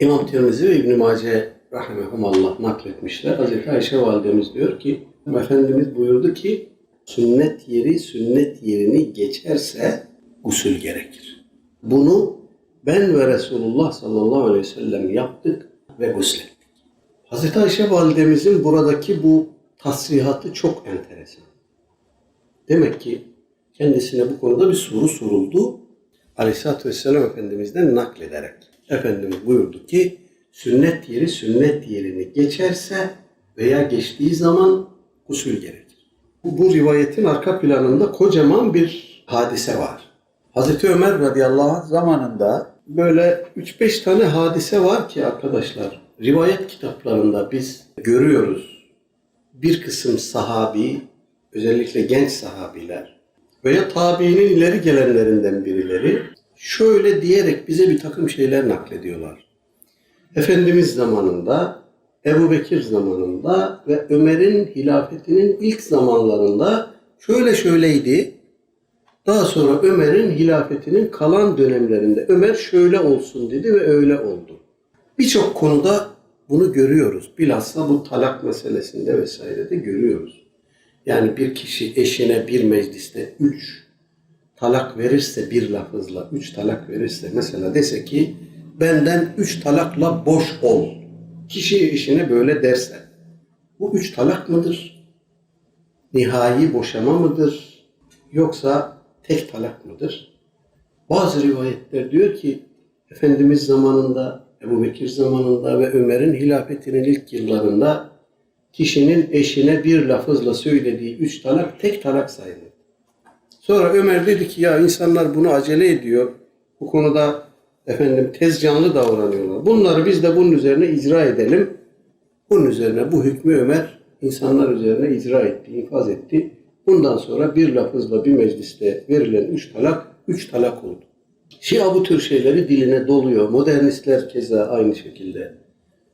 İmam Tirmizi ve İbn-i Mace rahimehumallah nakletmişler. Hazreti Ayşe validemiz diyor ki Efendimiz buyurdu ki sünnet yeri sünnet yerini geçerse gusül gerekir. Bunu ben ve Resulullah sallallahu aleyhi ve sellem yaptık ve guslettik. Hazreti Ayşe validemizin buradaki bu tasrihatı çok enteresan. Demek ki kendisine bu konuda bir soru soruldu. Aleyhisselatü Vesselam Efendimiz'den naklederek. Efendimiz buyurdu ki sünnet yeri sünnet yerini geçerse veya geçtiği zaman usul gerekir. Bu, bu rivayetin arka planında kocaman bir hadise var. Hazreti Ömer radıyallahu anh zamanında böyle 3-5 tane hadise var ki arkadaşlar rivayet kitaplarında biz görüyoruz. Bir kısım sahabi, özellikle genç sahabiler veya tabiinin ileri gelenlerinden birileri şöyle diyerek bize bir takım şeyler naklediyorlar. Efendimiz zamanında, Ebu Bekir zamanında ve Ömer'in hilafetinin ilk zamanlarında şöyle şöyleydi. Daha sonra Ömer'in hilafetinin kalan dönemlerinde Ömer şöyle olsun dedi ve öyle oldu. Birçok konuda bunu görüyoruz. Bilhassa bu talak meselesinde vesairede görüyoruz. Yani bir kişi eşine bir mecliste üç talak verirse bir lafızla, üç talak verirse mesela dese ki benden üç talakla boş ol. Kişi eşine böyle derse bu üç talak mıdır? Nihai boşama mıdır? Yoksa tek talak mıdır? Bazı rivayetler diyor ki Efendimiz zamanında, Ebu Bekir zamanında ve Ömer'in hilafetinin ilk yıllarında kişinin eşine bir lafızla söylediği üç talak tek talak sayılır. Sonra Ömer dedi ki ya insanlar bunu acele ediyor. Bu konuda efendim tez canlı davranıyorlar. Bunları biz de bunun üzerine icra edelim. Bunun üzerine bu hükmü Ömer insanlar üzerine icra etti, infaz etti. Bundan sonra bir lafızla bir mecliste verilen üç talak, üç talak oldu. Şia bu tür şeyleri diline doluyor. Modernistler keza aynı şekilde.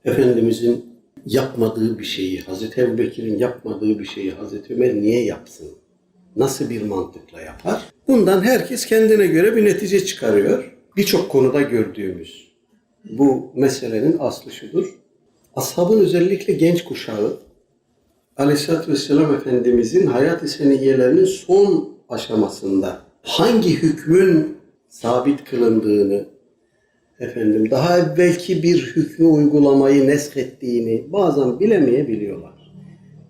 Efendimizin yapmadığı bir şeyi, Hazreti Ebu Bekir'in yapmadığı bir şeyi Hazreti Ömer niye yapsın? Nasıl bir mantıkla yapar? Bundan herkes kendine göre bir netice çıkarıyor. Birçok konuda gördüğümüz bu meselenin aslı şudur. Ashabın özellikle genç kuşağı Aleyhisselatü Vesselam Efendimizin hayat-ı seniyelerinin son aşamasında hangi hükmün sabit kılındığını, efendim daha evvelki bir hükmü uygulamayı neskettiğini bazen bilemeyebiliyorlar.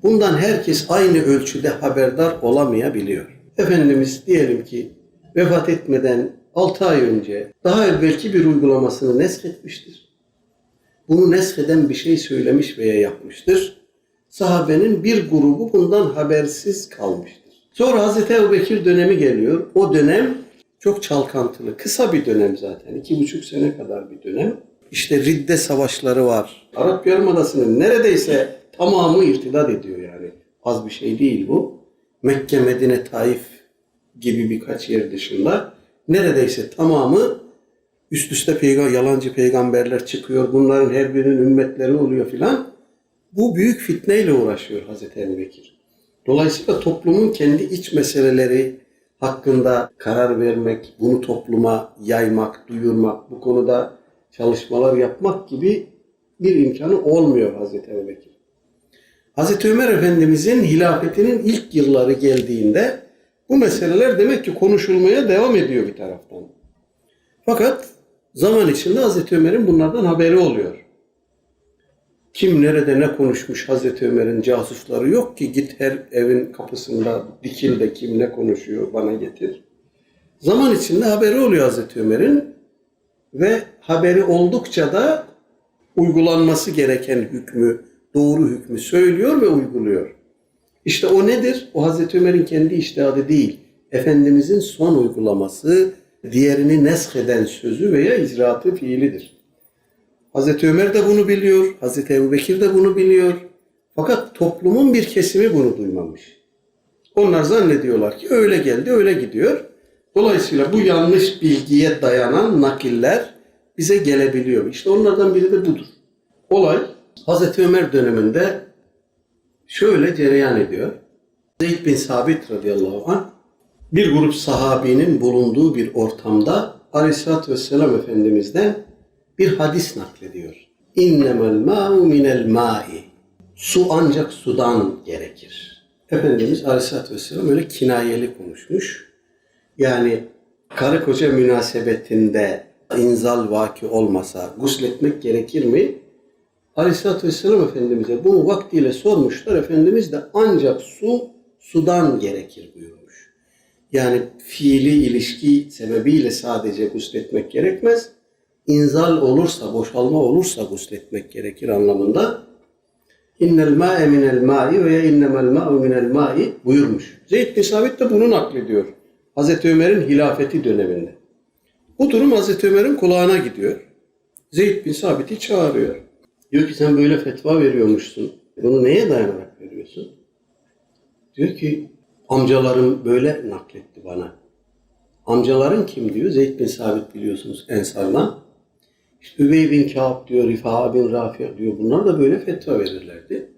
Bundan herkes aynı ölçüde haberdar olamayabiliyor. Efendimiz diyelim ki vefat etmeden 6 ay önce daha evvelki bir uygulamasını nesketmiştir. Bunu nesheden bir şey söylemiş veya yapmıştır. Sahabenin bir grubu bundan habersiz kalmıştır. Sonra Hazreti Ebu Bekir dönemi geliyor. O dönem çok çalkantılı. Kısa bir dönem zaten. iki buçuk sene kadar bir dönem. İşte Ridde savaşları var. Arap Yarımadası'nın neredeyse tamamı irtidat ediyor yani. Az bir şey değil bu. Mekke, Medine, Taif gibi birkaç yer dışında neredeyse tamamı üst üste peygamber, yalancı peygamberler çıkıyor. Bunların her birinin ümmetleri oluyor filan. Bu büyük fitneyle uğraşıyor Hazreti Ebu Bekir. Dolayısıyla toplumun kendi iç meseleleri hakkında karar vermek, bunu topluma yaymak, duyurmak, bu konuda çalışmalar yapmak gibi bir imkanı olmuyor Hazreti Ebu Bekir. Hazreti Ömer Efendimizin hilafetinin ilk yılları geldiğinde bu meseleler demek ki konuşulmaya devam ediyor bir taraftan. Fakat zaman içinde Hazreti Ömer'in bunlardan haberi oluyor. Kim nerede ne konuşmuş Hazreti Ömer'in casusları yok ki git her evin kapısında dikil de kim ne konuşuyor bana getir. Zaman içinde haberi oluyor Hazreti Ömer'in ve haberi oldukça da uygulanması gereken hükmü, doğru hükmü söylüyor ve uyguluyor. İşte o nedir? O Hazreti Ömer'in kendi iştihadı değil. Efendimizin son uygulaması, diğerini nesheden sözü veya icraatı fiilidir. Hazreti Ömer de bunu biliyor, Hazreti Ebu Bekir de bunu biliyor. Fakat toplumun bir kesimi bunu duymamış. Onlar zannediyorlar ki öyle geldi, öyle gidiyor. Dolayısıyla bu yanlış bilgiye dayanan nakiller bize gelebiliyor. İşte onlardan biri de budur. Olay Hazreti Ömer döneminde şöyle cereyan ediyor. Zeyd bin Sabit radıyallahu anh bir grup sahabinin bulunduğu bir ortamda Aleyhisselatü Vesselam Efendimiz'den bir hadis naklediyor. İnnemel ma'u minel ma'i. Su ancak sudan gerekir. Efendimiz Aleyhisselatü Vesselam öyle kinayeli konuşmuş. Yani karı koca münasebetinde inzal vaki olmasa gusletmek gerekir mi? Aleyhisselatü Vesselam Efendimiz'e bunu vaktiyle sormuşlar. Efendimiz de ancak su sudan gerekir buyurmuş. Yani fiili ilişki sebebiyle sadece gusletmek gerekmez. İnzal olursa, boşalma olursa gusletmek gerekir anlamında. İnnel mâ'e minel ma'i veya innemel ma'u minel ma'i buyurmuş. Zeyd bin Sabit de bunu naklediyor. Hazreti Ömer'in hilafeti döneminde. Bu durum Hazreti Ömer'in kulağına gidiyor. Zeyd bin Sabit'i çağırıyor. Diyor ki sen böyle fetva veriyormuşsun. Bunu neye dayanarak veriyorsun? Diyor ki amcalarım böyle nakletti bana. Amcaların kim diyor? Zeyd bin Sabit biliyorsunuz Ensar'dan. İşte Übey bin Kâb diyor, Rifa bin Rafi diyor. Bunlar da böyle fetva verirlerdi.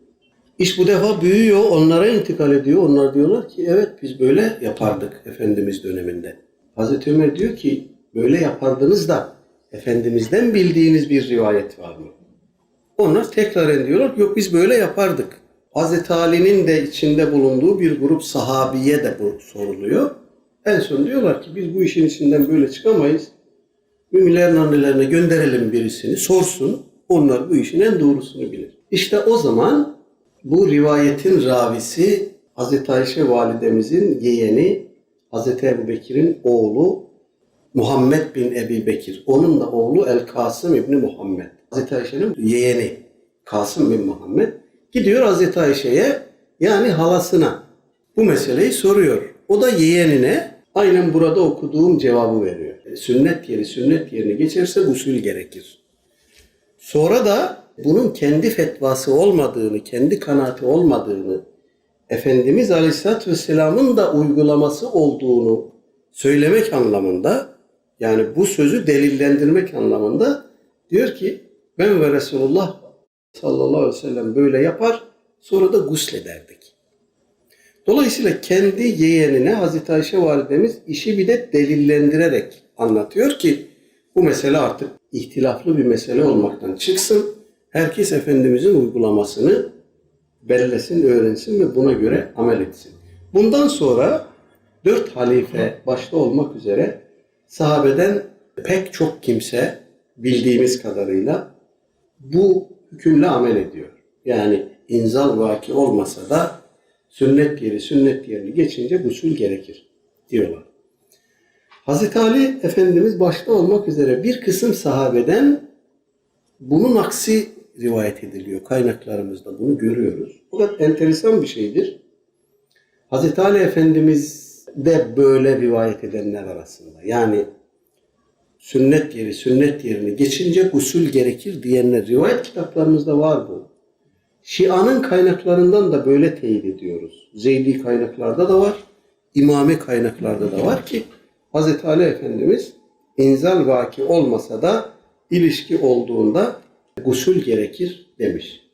İş bu defa büyüyor, onlara intikal ediyor. Onlar diyorlar ki evet biz böyle yapardık Efendimiz döneminde. Hazreti Ömer diyor ki böyle yapardınız da Efendimiz'den bildiğiniz bir rivayet var mı? Onlar tekrar diyorlar yok biz böyle yapardık. Hazreti Ali'nin de içinde bulunduğu bir grup sahabiye de bu soruluyor. En son diyorlar ki biz bu işin içinden böyle çıkamayız. Müminlerin annelerine gönderelim birisini sorsun. Onlar bu işin en doğrusunu bilir. İşte o zaman bu rivayetin ravisi Hazreti Ayşe validemizin yeğeni Hazreti Ebu Bekir'in oğlu Muhammed bin Ebi Bekir. Onun da oğlu El Kasım İbni Muhammed. Hazreti Ayşe'nin yeğeni Kasım bin Muhammed gidiyor Hazreti Ayşe'ye yani halasına bu meseleyi soruyor. O da yeğenine aynen burada okuduğum cevabı veriyor. E, Sünnet yeri sünnet yerini geçerse usul gerekir. Sonra da bunun kendi fetvası olmadığını, kendi kanaati olmadığını, Efendimiz Aleyhisselatü Vesselam'ın da uygulaması olduğunu söylemek anlamında, yani bu sözü delillendirmek anlamında diyor ki ben ve Resulullah sallallahu aleyhi ve sellem böyle yapar, sonra da guslederdik. Dolayısıyla kendi yeğenine Hazreti Ayşe validemiz işi bir de delillendirerek anlatıyor ki bu mesele artık ihtilaflı bir mesele olmaktan çıksın. Herkes Efendimizin uygulamasını bellesin, öğrensin ve buna göre amel etsin. Bundan sonra dört halife başta olmak üzere sahabeden pek çok kimse bildiğimiz kadarıyla bu hükümle amel ediyor. Yani inzal vaki olmasa da sünnet yeri sünnet yerini geçince gusül gerekir diyorlar. Hazreti Ali Efendimiz başta olmak üzere bir kısım sahabeden bunun aksi rivayet ediliyor. Kaynaklarımızda bunu görüyoruz. Fakat enteresan bir şeydir. Hazreti Ali Efendimiz de böyle rivayet edenler arasında. Yani sünnet yeri sünnet yerini geçince gusül gerekir diyenler rivayet kitaplarımızda var bu. Şia'nın kaynaklarından da böyle teyit ediyoruz. Zeydi kaynaklarda da var, İmami kaynaklarda da var ki Hz. Ali Efendimiz inzal vaki olmasa da ilişki olduğunda gusül gerekir demiş.